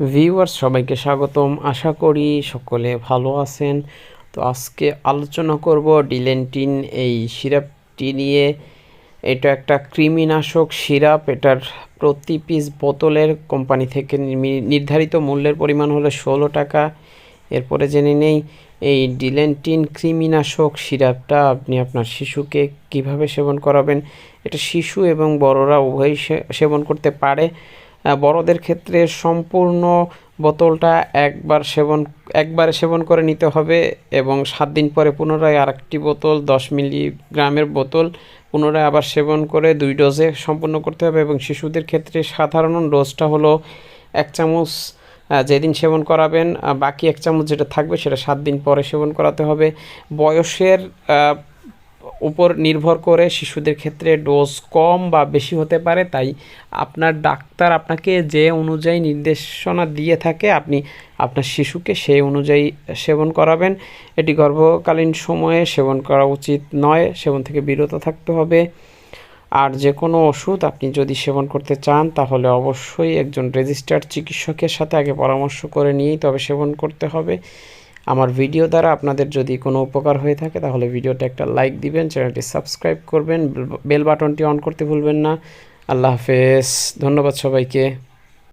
Viewers সবাইকে স্বাগতম। আশা করি সকলে ভালো আছেন। তো আজকে আলোচনা করব ডিলেন্টিন, এই সিরাপটি নিয়ে। এটা একটা কৃমিনাশক সিরাপ। এটার প্রতি পিস বোতলের কোম্পানি থেকে নির্ধারিত মূল্যের পরিমাণ হলো ষোলো টাকা। এরপরে জেনে নেই, এই ডিলেন্টিন কৃমিনাশক সিরাপটা আপনি আপনার শিশুকে কীভাবে সেবন করাবেন? এটা শিশু এবং বড়রা উভয়ই সেবন করতে পারে। বড়দের ক্ষেত্রে সম্পূর্ণ বোতলটা একবার সেবন, একবারে সেবন করে নিতে হবে এবং সাত দিন পরে পুনরায় আরেকটি বোতল, দশ মিলিগ্রামের বোতল পুনরায় আবার সেবন করে দুই ডোজে সম্পূর্ণ করতে হবে এবং শিশুদের ক্ষেত্রে সাধারণ ডোজটা হলো এক চামচ যেদিন সেবন করাবেন বাকি এক চামচ যেটা থাকবে সেটা সাত দিন পরে সেবন করাতে হবে। বয়সের উপর নির্ভর করে শিশুদের ক্ষেত্রে ডোজ কম বা বেশি হতে পারে, তাই আপনার ডাক্তার আপনাকে যে অনুযায়ী নির্দেশনা দিয়ে থাকে, আপনি আপনার শিশুকে সেই অনুযায়ী সেবন করাবেন। এটি গর্ভকালীন সময়ে সেবন করা উচিত নয়, সেবন থেকে বিরত থাকতে হবে। আর যে কোনো ওষুধ আপনি যদি সেবন করতে চান, তাহলে অবশ্যই একজন রেজিস্টার্ড চিকিৎসকের সাথে আগে পরামর্শ করে নিয়েই তবে সেবন করতে হবে। আমার ভিডিও দ্বারা আপনাদের যদি কোনো উপকার হয়ে থাকে, তাহলে ভিডিওটা একটা লাইক দিবেন চ্যানেলটি সাবস্ক্রাইব করবেন বেল বাটনটি অন করতে ভুলবেন না। আল্লাহ হাফেজ, ধন্যবাদ সবাইকে।